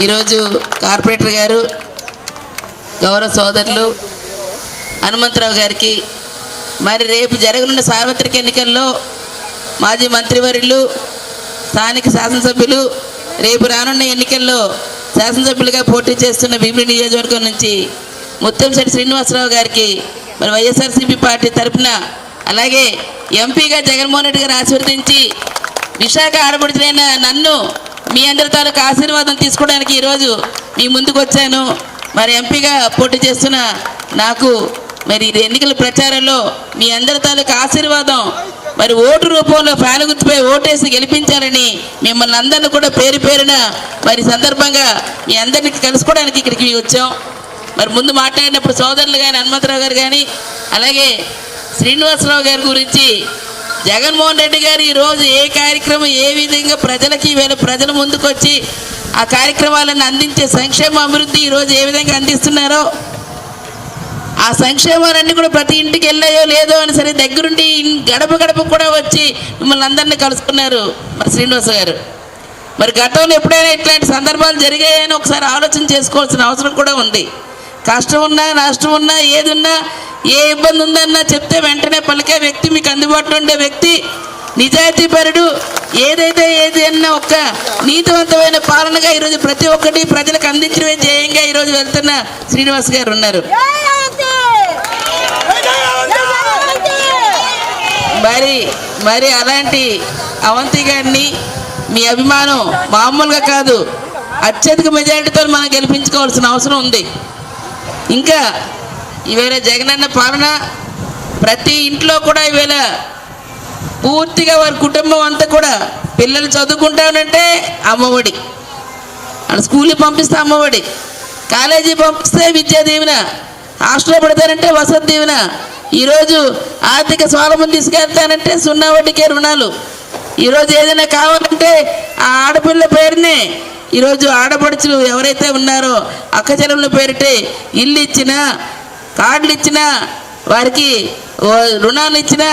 ఈరోజు కార్పొరేటర్ గారు గౌరవ సోదరులు హనుమంతరావు గారికి మరి రేపు జరగనున్న సార్వత్రిక ఎన్నికల్లో మాజీ మంత్రివర్యులు స్థానిక శాసనసభ్యులు రేపు రానున్న ఎన్నికల్లో శాసనసభ్యులుగా పోటీ చేస్తున్న భీమిడి నియోజకవర్గం నుంచి ముత్తంశెట్టి శ్రీనివాసరావు గారికి మరి వైఎస్ఆర్సీపీ పార్టీ తరఫున అలాగే ఎంపీగా జగన్మోహన్ రెడ్డి గారు ఆశీర్వదించి విశాఖ ఆడబడుతున్న నన్ను మీ అందరి తాలూకు ఆశీర్వాదం తీసుకోవడానికి ఈరోజు మీ ముందుకు వచ్చాను. మరి ఎంపీగా పోటీ చేస్తున్న నాకు మరి ఇది ఎన్నికల ప్రచారంలో మీ అందరి తాలూకు ఆశీర్వాదం మరి ఓటు రూపంలో ఫ్యాన్ గుర్తుపై ఓటేసి గెలిపించాలని మిమ్మల్ని అందరిని కూడా పేరు పేరున మరి సందర్భంగా మీ అందరినీ కలుసుకోవడానికి ఇక్కడికి వచ్చాం. మరి ముందు మాట్లాడినప్పుడు సోదరులు కానీ హనుమంతరావు గారు కానీ అలాగే శ్రీనివాసరావు గారి గురించి జగన్మోహన్ రెడ్డి గారు ఈరోజు ఏ కార్యక్రమం ఏ విధంగా ప్రజలకి వీళ్ళ ప్రజల ముందుకొచ్చి ఆ కార్యక్రమాలను అందించే సంక్షేమ అభివృద్ధి ఈరోజు ఏ విధంగా అందిస్తున్నారో ఆ సంక్షేమాలన్నీ కూడా ప్రతి ఇంటికి వెళ్ళాయో లేదో అని సరే దగ్గరుండి గడప గడప కూడా వచ్చి మిమ్మల్ని అందరినీ కలుసుకున్నారు మరి శ్రీనివాస గారు. మరి గతంలో ఎప్పుడైనా ఇట్లాంటి సందర్భాలు జరిగాయని ఒకసారి ఆలోచన చేసుకోవాల్సిన అవసరం కూడా ఉంది. కష్టం ఉన్నా నష్టం ఉన్నా ఏది ఉన్నా ఏ ఇబ్బంది ఉందన్నా చెప్తే వెంటనే పలికే వ్యక్తి మీకు అందుబాటులో ఉండే వ్యక్తి నిజాయితీపరుడు ఏదైతే ఏది అన్న ఒక్క నీతివంతమైన పాలనగా ఈరోజు ప్రతి ఒక్కటి ప్రజలకు అందించడమే ధ్యేయంగా ఈరోజు వెళ్తున్న శ్రీనివాస్ గారు ఉన్నారు. మరి మరి అలాంటి అవంతి గారిని మీ అభిమానం మామూలుగా కాదు అత్యధిక మెజారిటీతో మనం గెలిపించుకోవాల్సిన అవసరం ఉంది. ఇంకా ఈవేళ జగనన్న పాలన ప్రతి ఇంట్లో కూడా ఈవేళ పూర్తిగా వారి కుటుంబం అంతా కూడా పిల్లలు చదువుకుంటానంటే అమ్మఒడి. అక్కడ స్కూల్కి పంపిస్తే అమ్మఒడి. కాలేజీ పంపిస్తే విద్యా దీవెన హాస్టల్లో పెడతానంటే వసతి దీవెన ఈరోజు ఆర్థిక స్వాలంబం తీసుకెళ్తానంటే సున్నా వడ్డీకే రుణాలు. ఈరోజు ఏదైనా కావాలంటే ఆ ఆడపిల్ల పేరునే ఈరోజు ఆడపడుచులు ఎవరైతే ఉన్నారో అక్క పేరిటే ఇల్లు ఇచ్చినా కార్డులు ఇచ్చినా వారికి రుణాలు ఇచ్చినా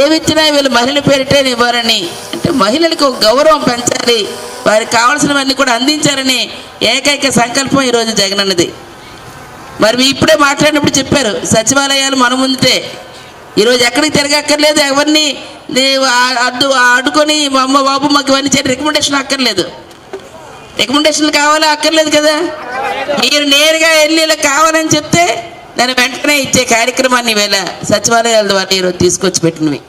ఏమి ఇచ్చినా వీళ్ళు మహిళల పేరిటే ఇవ్వాలని. అంటే మహిళలకు గౌరవం పెంచాలి. వారికి కావాల్సినవన్నీ కూడా అందించాలని ఏకైక సంకల్పం ఈరోజు జగనన్నది మరి మీ ఇప్పుడే మాట్లాడినప్పుడు చెప్పారు సచివాలయాలు మన ముందుటే. ఈరోజు ఎక్కడికి తిరగక్కర్లేదు ఎవరిని అడ్డు అడ్డుకొని మా అమ్మ బాబు మాకు ఇవన్నీ చేయడం రికమెండేషన్ అక్కర్లేదు. రికమెండేషన్లు కావాలా? అక్కర్లేదు కదా. మీరు నేరుగా వెళ్ళి ఇలా కావాలని చెప్తే దాన్ని వెంటనే ఇచ్చే కార్యక్రమాన్ని వేళ సచివాలయాల ద్వారా ఈరోజు తీసుకొచ్చి పెట్టినవి.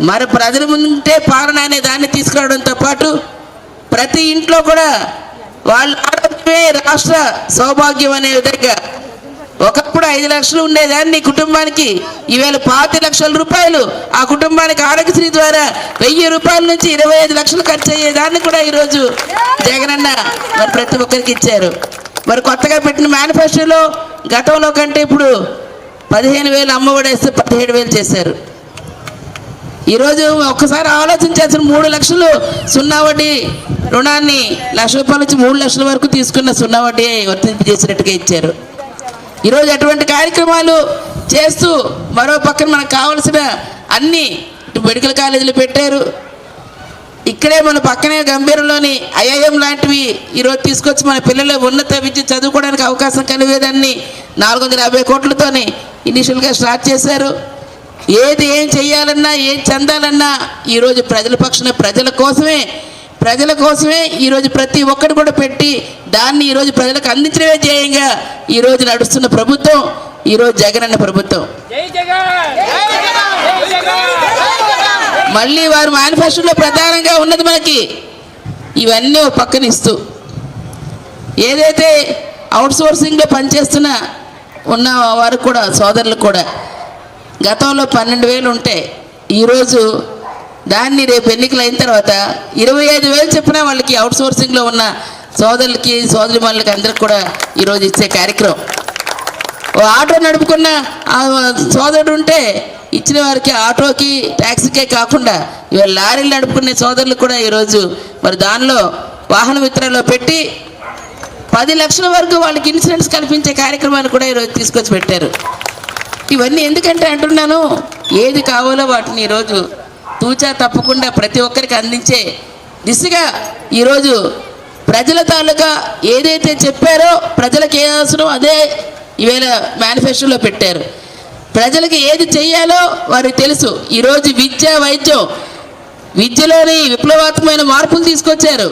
మరి ప్రజల ముందుంటే పాలన అనే దాన్ని తీసుకురావడంతో పాటు ప్రతి ఇంట్లో కూడా వాళ్ళ ఆరోగ్యమే రాష్ట్ర సౌభాగ్యం అనే విధంగా ఒకప్పుడు ఐదు లక్షలు ఉండేదాన్ని కుటుంబానికి. ఈవేళ పాతి లక్షల రూపాయలు. ఆ కుటుంబానికి ఆరోగ్యశ్రీ ద్వారా వెయ్యి రూపాయల నుంచి ఇరవై ఐదు లక్షలు ఖర్చు అయ్యేదాన్ని కూడా ఈరోజు జగనన్న మరి ప్రతి ఒక్కరికి ఇచ్చారు. మరి కొత్తగా పెట్టిన మేనిఫెస్టోలో గతంలో కంటే ఇప్పుడు పదిహేను వేలు అమ్మఒడేస్తే పదిహేడు వేలు చేశారు. ఈరోజు ఒక్కసారి ఆలోచించాల్సిన మూడు లక్షలు సున్నా వడ్డీ రుణాన్ని లక్ష రూపాయల నుంచి మూడు లక్షల వరకు తీసుకున్న సున్నా వడ్డీ వర్తింపజేసినట్టుగా ఇచ్చారు. ఈరోజు అటువంటి కార్యక్రమాలు చేస్తూ మరో పక్కన మనకు కావలసిన అన్ని మెడికల్ కాలేజీలు పెట్టారు. ఇక్కడే మన పక్కనే గంభీరంలోని ఐఐఎం లాంటివి ఈరోజు తీసుకొచ్చి మన పిల్లలు ఉన్నత విద్య చదువుకోవడానికి అవకాశం కలిగేదాన్ని నాలుగు వందల యాభై కోట్లతోని ఇనిషియల్గా స్టార్ట్ చేశారు. ఏది ఏం చేయాలన్నా ఏం చెందాలన్నా ఈరోజు ప్రజల పక్షాన ప్రజల కోసమే ప్రజల కోసమే ఈరోజు ప్రతి ఒక్కటి కూడా పెట్టి దాన్ని ఈరోజు ప్రజలకు అందించడమే ధ్యేయంగా ఈరోజు నడుస్తున్న ప్రభుత్వం ఈరోజు ప్రభుత్వం. జగన్! జై జగన్! మళ్ళీ వారు మేనిఫెస్టోలో ప్రధానంగా ఉన్నది మనకి ఇవన్నీ ఒక పక్కన ఇస్తూ. ఏదైతే అవుట్సోర్సింగ్లో పనిచేస్తున్న ఉన్న వారు కూడా సోదరులు కూడా గతంలో పన్నెండు వేలు ఉంటే ఈరోజు దాన్ని రేపు ఎన్నికలు అయిన తర్వాత ఇరవై ఐదు వేలు చెప్పిన వాళ్ళకి అవుట్సోర్సింగ్లో ఉన్న సోదరులకి సోదరి మనులకి అందరికి కూడా ఈరోజు ఇచ్చే కార్యక్రమం. ఓ ఆటో నడుపుకున్న ఆ సోదరుడు ఉంటే ఇచ్చిన వారికి ఆటోకి ట్యాక్సీకే కాకుండా ఇవాళ లారీలు నడుపుకునే సోదరులు కూడా ఈరోజు మరి దానిలో వాహన మిత్రంలో పెట్టి పది లక్షల వరకు వాళ్ళకి ఇన్సూరెన్స్ కల్పించే కార్యక్రమాన్ని కూడా ఈరోజు తీసుకొచ్చి పెట్టారు. ఇవన్నీ ఎందుకంటే అంటున్నాను? ఏది కావాలో వాటిని ఈరోజు తూచా తప్పకుండా ప్రతి ఒక్కరికి అందించే దిశగా ఈరోజు ప్రజల తాలూకా ఏదైతే చెప్పారో ప్రజలకు ఏ అవసరం అదే ఈవేళ మేనిఫెస్టోలో పెట్టారు. ప్రజలకు ఏది చేయాలో వారికి తెలుసు. ఈరోజు విద్య వైద్యం విద్యలోని విప్లవాత్మకమైన మార్పులు తీసుకొచ్చారు.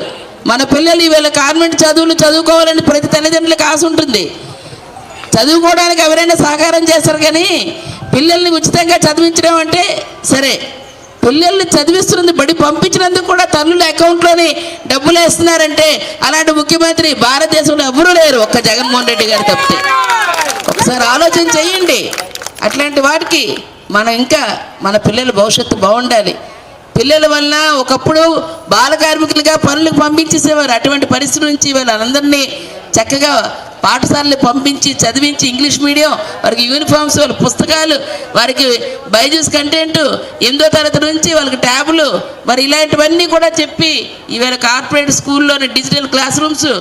మన పిల్లలు ఈవేళ కాన్వెంట్ చదువులు చదువుకోవాలని ప్రతి తల్లిదండ్రులకు ఆశ ఉంటుంది. చదువుకోవడానికి ఎవరైనా సహకారం చేస్తారు కానీ పిల్లల్ని ఉచితంగా చదివించడం అంటే సరే. పిల్లల్ని చదివిస్తున్నది బడి పంపించినందుకు కూడా తల్లుల అకౌంట్లోని డబ్బులు వేస్తున్నారంటే అలాంటి ముఖ్యమంత్రి భారతదేశంలో ఎవరూ లేరు ఒక్క జగన్మోహన్ రెడ్డి గారు తప్పితే. ఒకసారి ఆలోచన చేయండి. అట్లాంటి వాటికి మనం ఇంకా మన పిల్లల భవిష్యత్తు బాగుండాలి. పిల్లల వల్ల ఒకప్పుడు బాల కార్మికులుగా పనులకు పంపించేసేవారు. అటువంటి పరిస్థితి నుంచి వాళ్ళందరినీ చక్కగా పాఠశాలలు పంపించి చదివించి ఇంగ్లీష్ మీడియం వారికి యూనిఫామ్స్ వాళ్ళ పుస్తకాలు వారికి బైజూస్ కంటెంట్ ఎనిమిదో తరగతి నుంచి వాళ్ళకి ట్యాబులు మరి ఇలాంటివన్నీ కూడా చెప్పి ఈవేళ కార్పొరేట్ స్కూల్లోని డిజిటల్ క్లాస్ రూమ్స్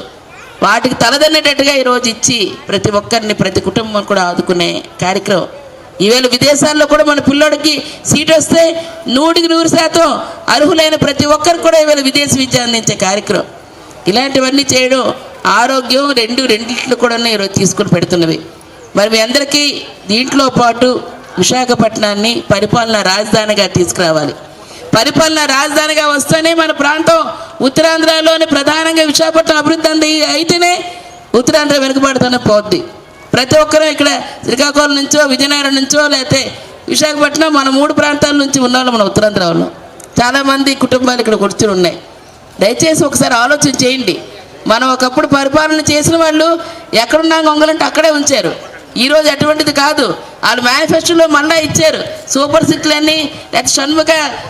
వాటికి తలదన్నేటట్టుగా ఈరోజు ఇచ్చి ప్రతి ఒక్కరిని ప్రతి కుటుంబం కూడా ఆదుకునే కార్యక్రమం. ఈవేళ విదేశాల్లో కూడా మన పిల్లోడికి సీట్ వస్తే నూటికి నూరు శాతం అర్హులైన ప్రతి ఒక్కరికి కూడా ఈవేళ విదేశీ విద్య అందించే కార్యక్రమం. ఇలాంటివన్నీ చేయడం ఆరోగ్యం రెండు రెండింటిలో కూడా ఈరోజు తీసుకుని పెడుతున్నవి. మరి మీ అందరికీ దీంట్లో పాటు విశాఖపట్నాన్ని పరిపాలన రాజధానిగా తీసుకురావాలి. పరిపాలన రాజధానిగా వస్తేనే మన ప్రాంతం ఉత్తరాంధ్రలోని ప్రధానంగా విశాఖపట్నం అభివృద్ధి అంది. అయితేనే ఉత్తరాంధ్ర వెనుకబడుతూనే పోద్ది. ప్రతి ఒక్కరూ ఇక్కడ శ్రీకాకుళం నుంచో విజయనగరం నుంచో లేకపోతే విశాఖపట్నం మన మూడు ప్రాంతాల నుంచి ఉన్నవాళ్ళు మన ఉత్తరాంధ్ర వాళ్ళు చాలామంది కుటుంబాలు ఇక్కడ కూర్చుని ఉన్నాయి. దయచేసి ఒకసారి ఆలోచన చేయండి. మనం ఒకప్పుడు పరిపాలన చేసిన వాళ్ళు ఎక్కడున్నా గొంగలంటే అక్కడే ఉంచారు. ఈరోజు అటువంటిది కాదు. వాళ్ళు మేనిఫెస్టోలో మళ్ళా ఇచ్చారు. సూపర్ సిట్లని లేకపోతే షణ్ముఖ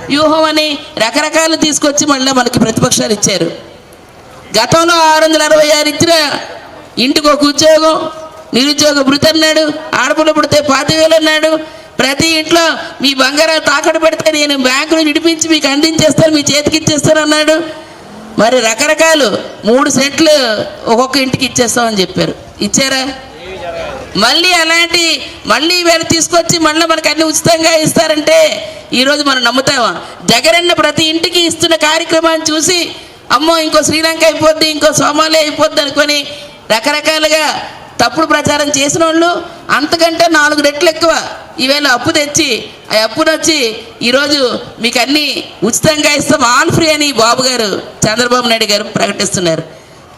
వ్యూహం అని రకరకాలు తీసుకొచ్చి మళ్ళీ మనకి ప్రతిపక్షాలు ఇచ్చారు. గతంలో ఆరు వందల అరవై ఆరు ఇచ్చిన ఇంటికి ఒక ఉద్యోగం నిరుద్యోగ భృతి అన్నాడు ఆడపిల్ల పుడితే పాతి వేలు అన్నాడు. ప్రతి ఇంట్లో మీ బంగారం తాకట్టు పెడితే నేను బ్యాంకులో విడిపించి మీకు అందించేస్తాను మీ చేతికి ఇచ్చేస్తాను అన్నాడు. మరి రకరకాలు మూడు సెంట్లు ఒక్కొక్క ఇంటికి ఇచ్చేస్తామని చెప్పారు. ఇచ్చారా? మళ్ళీ అలాంటి మళ్ళీ వీళ్ళు తీసుకొచ్చి మళ్ళీ మనకు అన్ని ఉచితంగా ఇస్తారంటే ఈరోజు మనం నమ్ముతామా? జగనన్న ప్రతి ఇంటికి ఇస్తున్న కార్యక్రమాన్ని చూసి అమ్మో ఇంకో శ్రీలంక అయిపోద్ది ఇంకో సోమాలి అయిపోద్ది అనుకొని రకరకాలుగా తప్పుడు ప్రచారం చేసిన వాళ్ళు అంతకంటే నాలుగు రెట్లు ఎక్కువ ఈవేళ అప్పు తెచ్చి ఆ అప్పును వచ్చి ఈరోజు మీకు అన్నీ ఉచితంగా ఇస్తాం ఆల్ ఫ్రీ అని బాబు గారు చంద్రబాబు నాయుడు గారు ప్రకటిస్తున్నారు.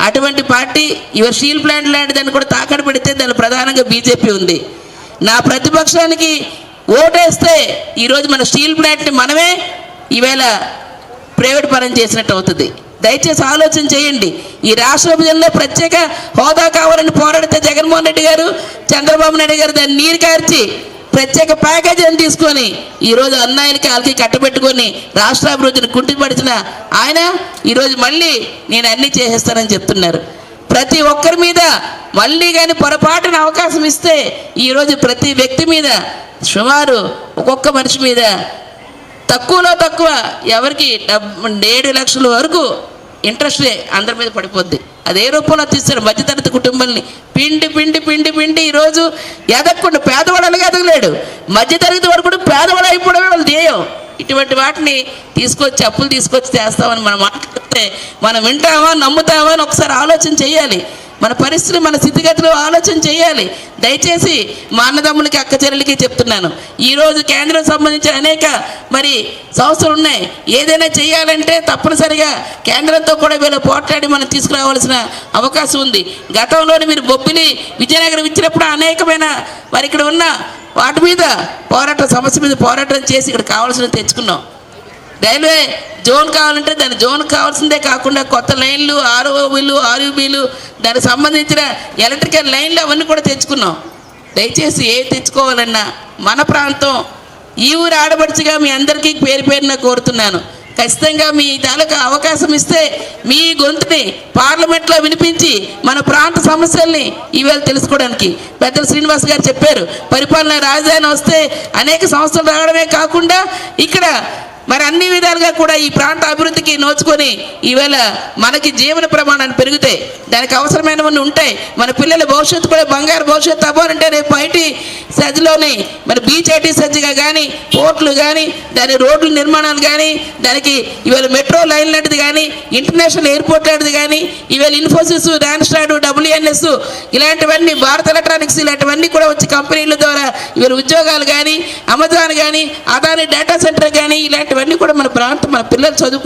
అటువంటి పార్టీ ఇవర్ స్టీల్ ప్లాంట్ లాంటిదాన్ని కూడా తాకడ పెడితే దాని ప్రధానంగా బీజేపీ ఉంది. నా ప్రతిపక్షానికి ఓటేస్తే ఈరోజు మన స్టీల్ ప్లాంట్ని మనమే ఈవేళ ప్రైవేట్ పరం చేసినట్టు అవుతుంది. దయచేసి ఆలోచన చేయండి. ఈ రాష్ట్ర విభజనలో ప్రత్యేక హోదా కావాలని పోరాడితే జగన్మోహన్ రెడ్డి గారు చంద్రబాబు నాయుడు గారు దాన్ని నీరు కార్చి ప్రత్యేక ప్యాకేజీ అని తీసుకొని ఈరోజు అన్నాయిలకి వాళ్ళకి కట్టబెట్టుకొని రాష్ట్రాభివృద్ధిని కుంటిపడిచిన ఆయన ఈరోజు మళ్ళీ నేను అన్నీ చేసేస్తానని చెప్తున్నారు. ప్రతి ఒక్కరి మీద మళ్ళీ కానీ పొరపాటున అవకాశం ఇస్తే ఈరోజు ప్రతి వ్యక్తి మీద సుమారు ఒక్కొక్క మనిషి మీద తక్కువలో తక్కువ ఎవరికి డబ్బు ఏడు లక్షల వరకు ఇంట్రెస్టే అందరి మీద పడిపోద్ది. అదే రూపంలో తీస్తారు మధ్యతరగతి కుటుంబాలని. పిండి పిండి పిండి పిండి ఈరోజు ఎదగకుండా పేదవాడు అలాగే ఎదగలేడు. మధ్యతరగతి వరకు కూడా పేదవాడు అయిపోవడమే వాళ్ళు ధ్యేయం. ఇటువంటి వాటిని తీసుకొచ్చి అప్పులు తీసుకొచ్చి చేస్తామని మనం మాట్లాడితే మనం వింటామా నమ్ముతామా అని ఒకసారి ఆలోచన చేయాలి. మన పరిస్థితులు మన స్థితిగతులు ఆలోచన చేయాలి. దయచేసి మా అన్నదమ్ములకి అక్క చెల్లెలకి చెప్తున్నాను. ఈరోజు కేంద్రం సంబంధించిన అనేక మరి సంస్థలు ఉన్నాయి. ఏదైనా చేయాలంటే తప్పనిసరిగా కేంద్రంతో కూడా వీళ్ళు పోట్లాడి మనం తీసుకురావాల్సిన అవకాశం ఉంది. గతంలోనే మీరు బొబ్బిలి విజయనగరం ఇచ్చినప్పుడు అనేకమైన మరి ఇక్కడ ఉన్న వాటి మీద పోరాటం సమస్య మీద పోరాటం చేసి ఇక్కడ కావాల్సినవి తెచ్చుకున్నాం. రైల్వే జోన్ కావాలంటే దాని జోన్ కావాల్సిందే కాకుండా కొత్త లైన్లు ఆర్ఓబీలు ఆర్యూబీలు దానికి సంబంధించిన ఎలక్ట్రికల్ లైన్లు అవన్నీ కూడా తెచ్చుకున్నాం. దయచేసి ఏ తెచ్చుకోవాలన్నా మన ప్రాంతం ఈ ఊరు ఆడపడుచుగా మీ అందరికీ పేరు పేరున కోరుతున్నాను. ఖచ్చితంగా మీ తాలూకా అవకాశం ఇస్తే మీ గొంతుని పార్లమెంట్లో వినిపించి మన ప్రాంత సమస్యల్ని ఈవేళ తెలుసుకోవడానికి. పెద్దలు శ్రీనివాస్ గారు చెప్పారు పరిపాలన రాజధాని వస్తే అనేక సంస్థలు రావడమే కాకుండా ఇక్కడ మరి అన్ని విధాలుగా కూడా ఈ ప్రాంత అభివృద్ధికి నోచుకొని ఈవేళ మనకి జీవన ప్రమాణాలు పెరుగుతాయి దానికి అవసరమైనవన్నీ ఉంటాయి మన పిల్లల భవిష్యత్తు కూడా బంగారు భవిష్యత్తు అవ్వాలంటే రేపు ఐటీ సజ్జలోని మరి బీచ్ ఐటీ సజ్జగా కానీ పోర్ట్లు కానీ దాని రోడ్ల నిర్మాణాలు కానీ దానికి ఈవేళ మెట్రో లైన్ లాంటిది కానీ ఇంటర్నేషనల్ ఎయిర్పోర్ట్ లాంటిది కానీ ఈవేళ ఇన్ఫోసిస్ డాన్స్టాడ్ డబ్ల్యూఎన్ఎస్ ఇలాంటివన్నీ భారత్ ఎలక్ట్రానిక్స్ ఇలాంటివన్నీ కూడా వచ్చి కంపెనీల ద్వారా ఈవేళ ఉద్యోగాలు కానీ అమెజాన్ కానీ అదాని డేటా సెంటర్ కానీ ఇలాంటి ఇలాంటివన్నీ కూడా మన ప్రాంతం మన పిల్లలు చదువుకు